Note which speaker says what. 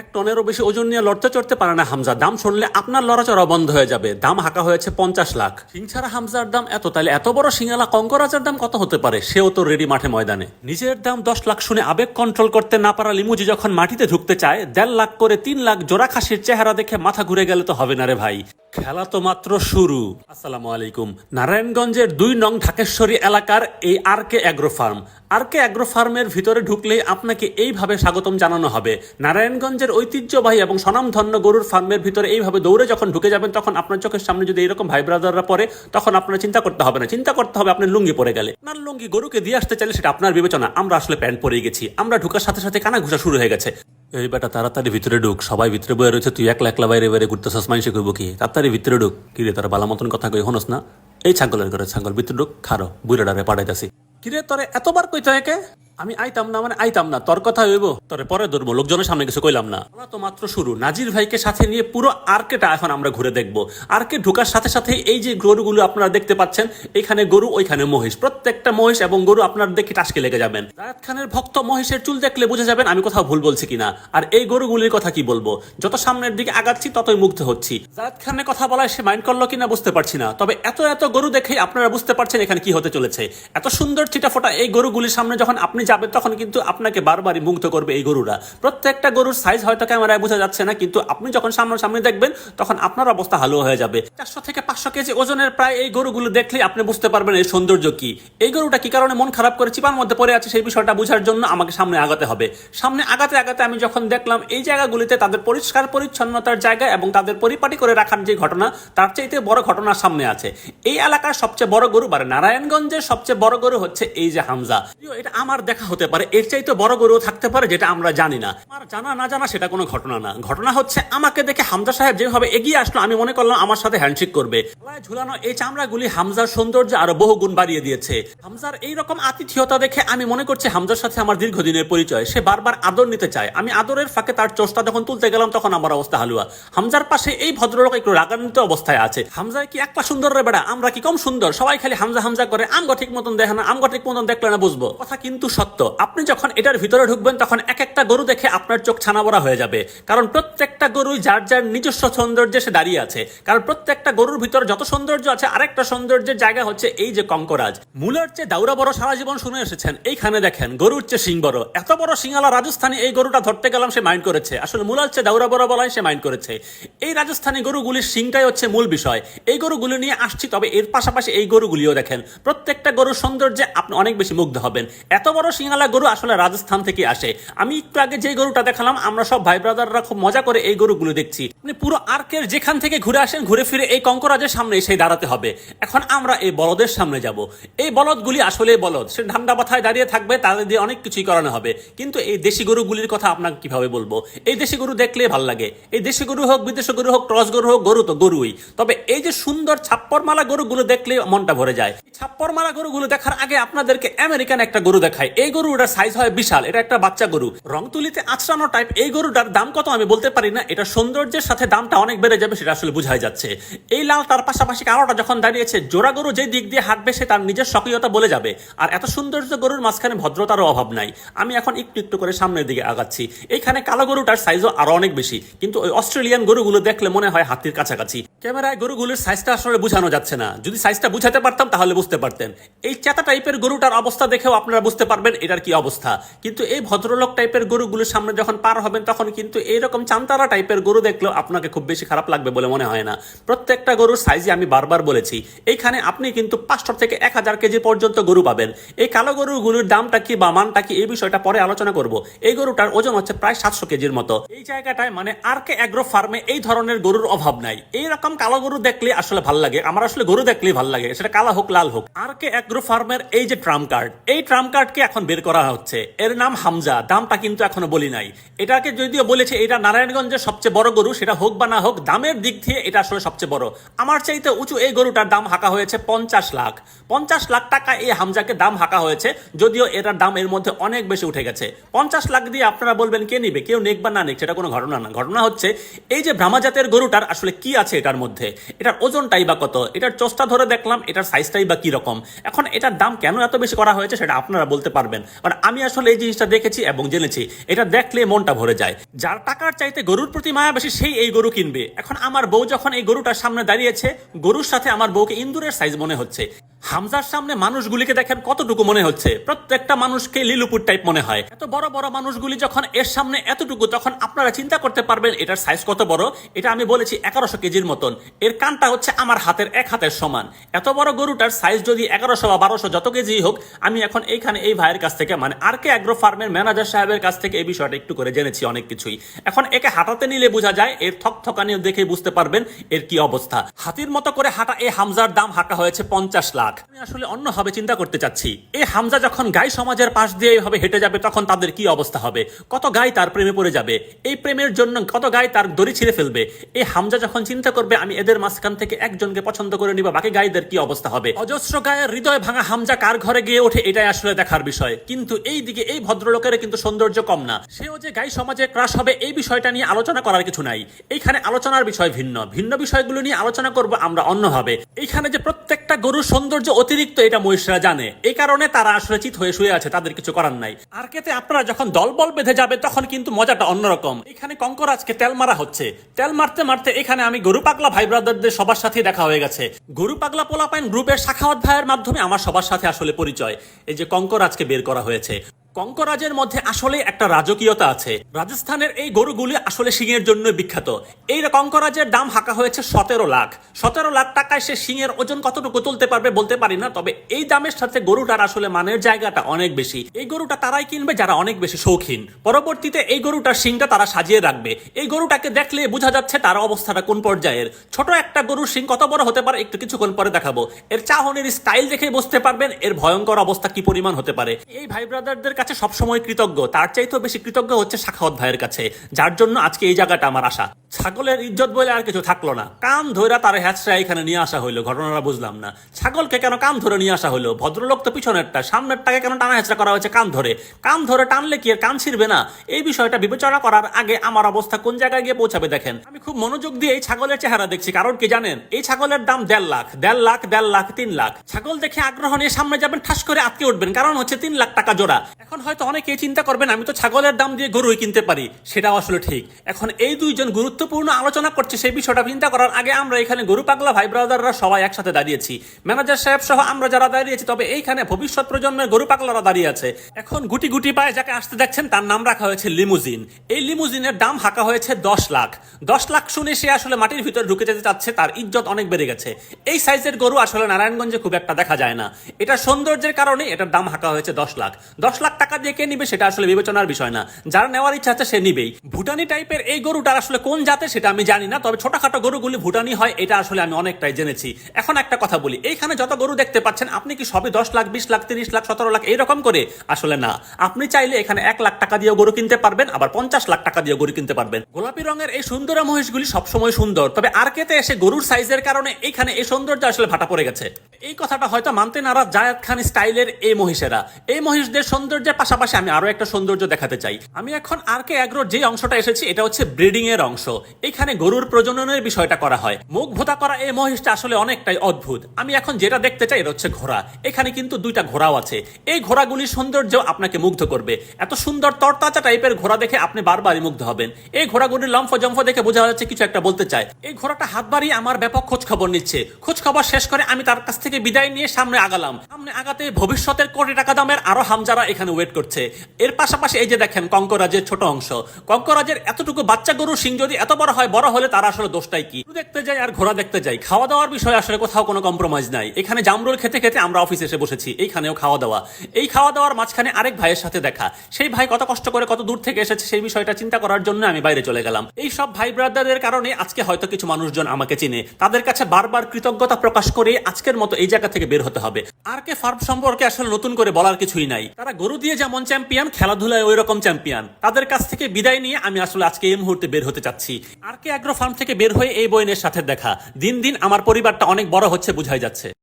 Speaker 1: এক টনেরও বেশি ওজন নিয়ে লড়তে চড়তে পারে না হামজা। দাম শুনলে আপনার লড়াচড়া বন্ধ হয়ে যাবে। দাম হাঁকা হয়েছে পঞ্চাশ লাখ। সিংছাড়া হামজার দাম এত তাহলে এত বড় সিঙ্গালা কঙ্করাজের দাম কত হতে পারে? সেও তো রেডি মাঠে ময়দানে। নিজের দাম দশ লাখ শুনে আবেগ কন্ট্রোল করতে না পারা লিমুজি যখন মাটিতে ঢুকতে চায়, দেড় লাখ করে তিন লাখ জোড়া খাসির চেহারা দেখে মাথা ঘুরে গেলে তো হবে না রে ভাই। খেলা তো মাত্র শুরু। আসসালামু আলাইকুম। নারায়ণগঞ্জের দুই নং ঢাকেশ্বরী এলাকার এই R K agro farm. R K agro ফার্মের ভিতরে ঢুকলেই আপনাকে এইভাবে স্বাগতম জানানো হবে। নারায়ণগঞ্জের ঐতিহ্যবাহী এবং স্বনামধন্য গরুর ফার্মের ভিতরে এইভাবে দৌড়ে যখন ঢুকে যাবেন, তখন আপনার চোখের সামনে যদি এরকম ভাই ব্রাদাররা পড়ে, তখন আপনার চিন্তা করতে হবে না। চিন্তা করতে হবে আপনি লুঙ্গি পরে গেলে। আপনার লুঙ্গি গরুকে দিয়ে আসতে চাইলে সেটা আপনার বিবেচনা। আমরা আসলে প্যান্ট পরে গেছি। আমরা ঢুকার সাথে সাথে কানা ঘুষা শুরু হয়ে গেছে। এই বেটা, তাড়াতাড়ি ভিতরে ঢুক। সবাই ভিতরে বয়ে রয়েছে, তুই একলা একলা বাইরে বাইরে ঘুরতে সস সে করব কি? তাড়াতাড়ি ভিতরে ঢুক। কি রে, তোর বালা মতন কথা কই হনস না? এই ছাগলের ঘরে, ছাগল, ভিতরে ঢুক খারো বুড়াডারে পাঠাইতাছি। কিরে তোরে এতবার কইতে একে? আমি আইতাম না মানে আইতাম না তোর কথা হইব। তোরে পরে ধরবো লোকজনের সামনে কিছু কইলাম না। আমরা তো মাত্র শুরু নাজির ভাইকে সাথে নিয়ে পুরো আর্কেটা এখন আমরা ঘুরে দেখব। আর্কে ঢোকার সাথে সাথে এই যে গরুগুলো আপনারা দেখতে পাচ্ছেন এখানে গরু ওইখানে মহিষ। প্রত্যেকটা মহিষ এবং গরু আপনার দেখে টাসকে লেগে যাবেন। জায়দ খানের ভক্ত মহিষের চুল দেখলে বুঝে যাবেন আমি কোথাও ভুল বলছি কিনা। আর এই গরুগুলির কথা কি বলব? যত সামনের দিকে আগাচ্ছি ততই মুগ্ধ হচ্ছি। জায়দ খানের কথা বলায় সে মাইন্ড করল কিনা বুঝতে পারছি না। তবে এত এত গরু দেখেই আপনারা বুঝতে পারছেন এখানে কি হতে চলেছে। এত সুন্দর চিটাফোটা এই গরুগুলির সামনে যখন আপনি যাবেন, তখন কিন্তু আপনাকে বারবারই মুগ্ধ করবে এই গরুরা। প্রত্যেকটা গরুর সাইজ হয়তো ক্যামেরায় বোঝা যাচ্ছে না, কিন্তু আপনি যখন সামনাসামনি দেখবেন, তখন আপনার অবস্থা ভালো হয়ে যাবে। চারশো থেকে পাঁচশো কেজি ওজনের প্রায় এই গরুগুলো দেখলে আপনি বুঝতে পারবেন এই সৌন্দর্য কি। এই গরুটা কি কারণে মন খারাপ করে চিপার মধ্যে পড়ে আছে সেই বিষয়টা বোঝার জন্য আমাকে সামনে আগাতে হবে। সামনে আগাতে আগাতে আমি যখন দেখলাম এই জায়গাগুলিতে তাদের পরিষ্কার পরিচ্ছন্নতার জায়গা এবং তাদের পরিপাটি করে রাখার যে ঘটনা, তার চাইতে বড় ঘটনা সামনে আছে। এই এলাকার সবচেয়ে বড় গরু মানে নারায়ণগঞ্জের সবচেয়ে বড় গরু হচ্ছে এই যে হামজা। এটা আমার দেখা হতে পারে। এর চাইতে বড় গরু থাকতে পারে, যেটা আমরা জানি না। আমার জানা না জানা সেটা কোনো ঘটনা না। ঘটনা হচ্ছে, আমাকে দেখে হামজা সাহেব যেভাবে এগিয়ে আসলো, আমি মনে করলাম আমার সাথে হ্যান্ডশেক করবে। ঝুলানো এই চামড়াগুলি হামজার সৌন্দর্য আরও বহু গুণ বাড়িয়ে দিয়েছে। হামজার এই রকম আতিথিয়তা দেখে আমি মনে করছি হামজার সাথে আমার দীর্ঘদিনের পরিচয়। সে বারবার আদর নিতে চায়। আমি আদরের ফাঁকে তার চোষটা যখন তুলতে গেলাম, তখন আমার অবস্থা হালুয়া। হামজার পাশে এই ভদ্রলোক একটু রাগান্বিত অবস্থায় আছে। হামজা কি একটা সুন্দর রে বেড়া? আমরা কি কম সুন্দর? সবাই খালি হামজা হামজা করে, আমগ ঠিক মতন দেখে না, আমগ ঠিক মতন দেখলে না বুঝব। কথা কিন্তু সত্য। আপনি যখন এটার ভিতরে ঢুকবেন, তখন এক একটা গরু দেখে আপনার চোখ ছানাবড়া হয়ে যাবে। কারণ প্রত্যেকটা গরুই যার যার নিজস্ব সৌন্দর্যে সে দাঁড়িয়ে আছে। কারণ প্রত্যেকটা গরুর ভিতরে যত সৌন্দর্য আছে, আরেকটা সৌন্দর্যের জায়গা হচ্ছে এই যে কঙ্করাজ। মূলের চেয়ে দাউরা বড় সারা জীবন শুনে এসেছেন, এইখানে দেখেন, গরুর চেয়ে সিং বড়। এত বড় সিঙ্গালা রাজস্থানী এই গরুটা ধরতে গেলাম সে মাইন্ড করেছে। আসলে মূলার চেয়ে দাউরা বড় বলাই সে মাইন্ড করেছে। এই রাজস্থানী গরুগুলির সিংটাই হচ্ছে মূল বিষয়। এই গরুগুলি নিয়ে আসছি, তবে এর পাশাপাশি এই গরুগুলিও দেখেন। প্রত্যেকটা গরুর সৌন্দর্যে আপনি অনেক বেশি মুগ্ধ হবেন। এত বড় সিঙ্গালা গরু আসলে রাজস্থান থেকে আসে। আমি একটু আগে যে গরুটা দেখালাম, আমরা সব ভাই ব্রাদাররা খুব মজা করে এই গরুগুলো দেখছি। আপনি পুরো আর্কের যেখান থেকে ঘুরে আসেন, ঘুরে ফিরে এই কঙ্করাজের সামনে এসে দাঁড়াতে হবে। এখন আমরা এই বলদের সামনে যাব। এই বলদগুলি আসলে বলদ। সে ঠান্ডা মাথায় দাঁড়িয়ে থাকবে, তাদের দিয়ে অনেক কিছুই করানো হবে। কিন্তু এই দেশি গরুগুলির কথা আপনাকে কীভাবে বলব? এই দেশি গরু দেখলে ভালো লাগে। এই দেশি গরু হোক, বিদেশি গরু হোক ক্রস গরু হোক, গরু তো গরুই। তবে এই যে সুন্দর ছাপ্পর মালা গরুগুলো দেখলে মনটা ভরে যায়। ছাপ্পর মালা গরুগুলো দেখার আগে আপনাদেরকে আমেরিকান একটা গরু দেখায় এই গরুটার সাইজ হয় বিশাল, এটা একটা বাচ্চা গরু। রং তুলিতে আঁচড়ানো টাইপ এই গরুটার দাম কত আমি বলতে পারি না, এটা সৌন্দর্যের সাথে দামটা অনেক বেড়ে যাবে সেটা আসলে বোঝাই যাচ্ছে। এই লাল তার পাশাপাশি কালোটা যখন দাঁড়িয়েছে, জোড়া গরু যে দিক দিয়ে হাঁটবে সে তার নিজের সক্রিয়তা বলে যাবে। আর এত সৌন্দর্য গরুর মাঝখানে ভদ্রতারও অভাব নাই। আমি এখন একটু একটু করে সামনের দিকে আগাচ্ছি। এইখানে কালো গরুটার সাইজও আরও অনেক বেশি, কিন্তু ওই অস্ট্রেলিয়ান গরুগুলো দেখলে মনে হয় হাতির কাছাকাছি। ক্যামেরায় গরুগুলোর সাইজটা আসলে বোঝানো যাচ্ছে না। যদি সাইজটা বুঝাতে পারতাম তাহলে বুঝতে পারতেন। এই চেতা টাইপের গরুটার অবস্থা দেখেও আপনারা বুঝতে পারবেন এটার কি অবস্থা? কিন্তু এই ভদ্রলোক টাইপের গরুগুলোর সামনে যখন পার হবেন, তখন কিন্তু এইরকম চান্তারা টাইপের গরু দেখলেও আপনাকে খুব বেশি খারাপ লাগবে বলে মনে হয় না। প্রত্যেকটা গরুর সাইজে আমি বারবার বলেছি। এইখানে আপনি কিন্তু পাঁচশো থেকে এক হাজার কেজি পর্যন্ত গরু পাবেন। এই কালো গরুগুলোর দামটা কি বা মানটা কি, এই বিষয়টা পরে আলোচনা করব। এই গরুটার ওজন হচ্ছে প্রায় সাতশো কেজির মতো। এই জায়গাটায় মানে আর কে অ্যাগ্রো ফার্মে এই ধরনের গরুর অভাব নাই। এইরকম কালো গরু দেখলে আসলে ভালো লাগে, আমার আসলে গরু দেখলেই ভালো লাগে, সেটা কালা হোক, লাল হোক। আর কে অ্যাগ্রো ফার্মের এই যে ট্রাম কার্ড, এই ট্রাম কার্ডকে এখন বের করা হচ্ছে। এর নাম হামজা, দামটা কিন্তু এখনও বলি নাই। এটাকে যদিও বলেছে, এটা নারায়ণগঞ্জের সবচেয়ে বড় গরু, সেটা হোক বা না হোক, দামের দিক দিয়ে এটা আসলে সবচেয়ে বড়। আমার চাইতে উঁচু এই গরুটার দাম হাঁকা হয়েছে পঞ্চাশ লাখ। পঞ্চাশ লাখ টাকা এই হামজাকে দাম হাঁকা হয়েছে, যদিও এটার দাম এর মধ্যে অনেক বেশি উঠে গেছে। পঞ্চাশ লাখ দিয়ে আপনারা বলবেন, কে নিবে, কেউ নেক বা না নেক, সেটা কোনো ঘটনা না। ঘটনা হচ্ছে, এই যে ভ্রামা জাতের গরুটার আসলে কি আছে এটার মধ্যে? এটার ওজনটাই বা কত? এটার চোষটা ধরে দেখলাম, এটার সাইজটাই বা কি রকম? এখন এটার দাম কেন এত বেশি করা হয়েছে, সেটা আপনারা বলতে পারবেন পারবেন। মানে আমি আসলে এই জিনিসটা দেখেছি এবং জেনেছি। এটা দেখলে মনটা ভরে যায়। যার টাকার চাইতে গরুর প্রতি মায়া বেশি সেই এই গরু কিনবে। এখন আমার বউ যখন এই গরুটার সামনে দাঁড়িয়েছে, গরুর সাথে আমার বউকে ইন্দুরের সাইজ মনে হচ্ছে। হামজার সামনে মানুষগুলিকে দেখেন কতটুকু মনে হচ্ছে। প্রত্যেকটা মানুষকে লিলুপুর টাইপ মনে হয়। এত বড় বড় মানুষগুলি যখন এর সামনে এতটুকু, তখন আপনারা চিন্তা করতে পারবেন, এটার সাইজ কত বড়? এটা আমি বলেছি এগারোশো কেজির মতন। এর কানটা হচ্ছে আমার হাতের এক হাতের সমান। এত বড় গরুটার সাইজ যদি এগারোশো বা বারোশো যত কেজি হোক, আমি এখন এইখানে এই ভাইয়ের কাছ থেকে মানে আর কে অ্যাগ্রো ফার্মের ম্যানেজার সাহেবের কাছ থেকে এই বিষয়টা একটু করে জেনেছি অনেক কিছুই। এখন একে হাঁটাতে নিলে বোঝা যায়, এর থক থকানিও দেখে বুঝতে পারবেন এর কি অবস্থা। হাতির মতো করে হাঁটা, এই হামজার দাম হাঁকা হয়েছে পঞ্চাশ লাখ। আমি আসলে অন্যভাবে চিন্তা করতে চাচ্ছি। এই হামজা যখন গাই সমাজের পাশ দিয়ে এইভাবে হেঁটে যাবে, তখন তাদের কি অবস্থা হবে? কত গাই তার প্রেমে পড়ে যাবে? এই প্রেমের জন্য কত গাই তার দড়ি ছিঁড়ে ফেলবে? এই হামজা যখন চিন্তা করবে, আমি এদের মাঝখান থেকে একজনকে পছন্দ করে নিব, বাকি গাইদের কি অবস্থা হবে? অজস্র গায়ের হৃদয় ভাঙা হামজা কার ঘরে গিয়ে ওঠে, এটাই আসলে দেখার বিষয়। কিন্তু এই দিকে এই ভদ্রলোকের কিন্তু সৌন্দর্য কম না। সেও যে গাই সমাজে ক্রাশ হবে, এই বিষয়টা নিয়ে আলোচনা করার কিছু নাই। এইখানে আলোচনার বিষয় ভিন্ন। ভিন্ন বিষয়গুলো নিয়ে আলোচনা করব আমরা অন্যভাবে। এইখানে যে প্রত্যেকটা গরুর সৌন্দর্য অতিরিক্ত এটা মহিষরা জানে। এই কারণে তারা আসলে চিত হয়ে শুয়ে আছে, তাদের কিছু করার নাই। আর কেতে আপনারা যখন দলবল বেঁধে যাবে, তখন কিন্তু মজাটা অন্যরকম। এখানে কঙ্করাজকে তেল মারা হচ্ছে। তেল মারতে মারতে এখানে আমি গরু পাগলা ভাই ব্রাদারদের সবার সাথে দেখা হয়ে গেছে। গরু পাগলা পোলাপাইন গ্রুপের শাখা ভাইয়ের মাধ্যমে আমার সবার সাথে আসলে পরিচয়। এই যে কঙ্করাজকে বের করা হয়েছে। কঙ্করাজের মধ্যে আসলে একটা রাজকীয়তা আছে। রাজস্থানের এই গরুগুলি আসলে শিঙের জন্য বিখ্যাত। এই কঙ্করাজের দাম হাঁকা হয়েছে সতেরো লাখ। সতেরো লাখ টাকায় সে শিঙের ওজন কতটুকু তুলতে পারবে বলতে পারি না, তবে এই দামের সাথে গরুটার আসলে মানের জায়গাটা অনেক বেশি। এই গরুটা তারাই কিনবে যারা অনেক বেশি শৌখিন। পরবর্তীতে এই গরুটার শিংটা তারা সাজিয়ে রাখবে। এই গরুটাকে দেখলে বোঝা যাচ্ছে তার অবস্থাটা কোন পর্যায়ের। ছোট একটা গরুর শিং কত বড় হতে পারে একটু কিছুক্ষণ পরে দেখাবো। এর চাহনের স্টাইল দেখে বুঝতে পারবেন এর ভয়ঙ্কর অবস্থা কি পরিমাণ হতে পারে। এই ভাই ব্রাদারদের কাছে সবসময় কৃতজ্ঞ। তার চাইতেও বেশি কৃতজ্ঞ হচ্ছে শাখাওয়াত ভাইয়ের কাছে, যার জন্য আজকে এই জায়গাটা আমার আশা। ছাগলের ইজ্জত বলে আর কিছু থাকল না। কান ধরে তার হ্যাচরা এখানে নিয়ে আসা হইল, ঘটনাটা বুঝলাম না। ছাগলকে কেন কান ধরে নিয়ে আসা হলো ভদ্রলোক তো পিছনেরটা, সামনেরটাকে কেন টানা হ্যাচরা করা হয়েছে কান ধরে? কান ধরে টানলে কি আর কান ছিড়বে না? এই বিষয়টা বিবেচনা করার আগে আমার অবস্থা কোন জায়গায় গিয়ে পৌঁছাবে দেখেন। আমি খুব মনোযোগ দিয়ে এই ছাগলের চেহারা দেখছি, কারণ কি জানেন? এই ছাগলের দাম দেড় লাখ দেড় লাখ দেড় লাখ, তিন লাখ। ছাগল দেখে আগ্রহ নিয়ে সামনে যাবেন, ঠাস করে আটকে উঠবেন, কারণ হচ্ছে তিন লাখ টাকা জোড়া। এখন হয়তো অনেকেই চিন্তা করবেন, আমি তো ছাগলের দাম দিয়ে গরুই কিনতে পারি। সেটাও আসলে ঠিক। এখন এই দুইজন গুরুত্বপূর্ণ আলোচনা করছে, সেই বিষয়টা চিন্তা করার আগে আমরা এখানে গরু পাগলা ভাই ব্রাদাররা সবাই একসাথে দাঁড়িয়েছি। ম্যানেজার সাহেব সহ আমরা যারা দাঁড়িয়েছি, তবে এইখানে ভবিষ্যৎ প্রজন্মের গরু পাগলারা দাঁড়িয়ে আছে। এখন গুটি গুটি পায়ে যাকে আসতে দেখছেন, তার নাম রাখা হয়েছে লিমুজিন। এই লিমুজিনের দাম হাঁকা হয়েছে দশ লাখ। দশ লাখ শুনে সে আসলে মাটির ভিতরে ঢুকে যেতে চাচ্ছে, তার ইজ্জত অনেক বেড়ে গেছে। এই সাইজের গরু আসলে নারায়ণগঞ্জে খুব একটা দেখা যায় না। এটা সৌন্দর্যের কারণে এটার দাম হাঁকা হয়েছে দশ লাখ। দশ লাখ টাকা দিয়ে কে নিবে সেটা আসলে বিবেচনার বিষয় না। যার নেওয়ার ইচ্ছা আছে সে নিবেই। ভুটানি টাইপের এই গরুটার আসলে কোন জাতে সেটা আমি জানি না, তবে ছোটখাটো গরুগুলি ভুটানি হয়, এটা আসলে আমি অনেকটাই জেনেছি। এখন একটা কথা বলি, এইখানে যত গরু দেখতে পাচ্ছেন, আপনি কি সবে দশ লাখ, বিশ লাখ, তিরিশ লাখ, সতেরো লাখ এইরকম করে? আসলে না। আপনি চাইলে এখানে এক লাখ টাকা দিয়ে গরু কিনতে পারবেন, আবার পঞ্চাশ লাখ টাকা দিয়ে গরু কিনতে পারবেন। গোলাপি রঙের এই সুন্দর মহিষগুলি সবসময় সুন্দর, তবে আর কেতে এসে গরুর সাইজের কারণে এইখানে এই সৌন্দর্য আসলে ভাটা পড়ে গেছে। এই কথাটা হয়তো মানতে নারাজ জায়াত খান স্টাইলের এই মহিষেরা। এই মহিষদের সৌন্দর্যের পাশাপাশি আমি আরও একটা সৌন্দর্য দেখাতে চাই। আমি এখন আর কে অ্যাগ্রোর যে অংশটা এসেছি, এটা হচ্ছে ব্রিডিং এর অংশ। এখানে গরুর প্রজননের বিষয়টা করা হয়। মুখ ভোতা করা এই মহিষটা আসলে অনেকটাই অদ্ভুত। আমি এখন যেটা দেখতে চাই, এটা হচ্ছে ঘোড়া। এখানে কিন্তু দুইটা ঘোড়াও আছে। এই ঘোড়াগুলির সৌন্দর্য আপনাকে মুগ্ধ করবে। এত সুন্দর তরতাজা টাইপের ঘোড়া দেখে আপনি বারবারই মুগ্ধ হবেন। এই ঘোড়াগুলির লম্ফ জম্ফ দেখে বোঝা যাচ্ছে কিছু একটা বলতে চায়। এই ঘোড়াটা হাত বাড়িয়ে আমার ব্যাপক খোঁজ খবর নিচ্ছে। খোঁজ খবর শেষ করে আমি তার কাছ থেকে বিদায় নিয়ে সামনে আগালাম। সামনে আগাতে ভবিষ্যতের কোটি টাকা দামের আরও হামজারা এখানে ওয়েট করছে। এর পাশাপাশি এই যে দেখেন, কঙ্করাজের ছোট অংশ। কঙ্করাজের এতটুকু বাচ্চা গরু সিং যদি এত বড় হয়, বড় হলে তার আসলে দোষটাই কি? দেখতে যাই আর ঘোড়া দেখতে যাই খাওয়া দাওয়ার বিষয়ে আসলে কোথাও কোনো কম্প্রোমাইজ নাই। এখানে জামরুল খেতে খেতে আমরা অফিসে এসে বসেছি, এইখানেও খাওয়া দাওয়া এই খাওয়া দাওয়ার মাঝখানে আরেক ভাইয়ের সাথে দেখা। সেই ভাই কত কষ্ট করে কত দূর থেকে এসেছে, সেই বিষয়টা চিন্তা করার জন্য আমি বাইরে চলে গেলাম। এই সব ভাই ব্রাদারদের কারণে আজকে হয়তো কিছু মানুষজন আমাকে চিনে। তাদের কাছে বারবার কৃতজ্ঞতা প্রকাশ করে আজকের মতো এই জায়গা থেকে বের হতে হবে। আর কে ফার্ম সম্পর্কে আসলে নতুন করে বলার কিছুই নাই। তারা গরু দিয়ে যেমন চ্যাম্পিয়ন খেলাধুলায় ওই রকম চ্যাম্পিয়ন তাদের কাছ থেকে বিদায় নিয়ে আমি আসলে আজকে এই মুহূর্তে বের হতে চাচ্ছি। আর কে অ্যাগ্রো ফার্ম থেকে বের হয়ে এই বইনের সাথে দেখা? দিন দিন আমার পরিবারটা অনেক বড় হচ্ছে, বুঝাই যাচ্ছে।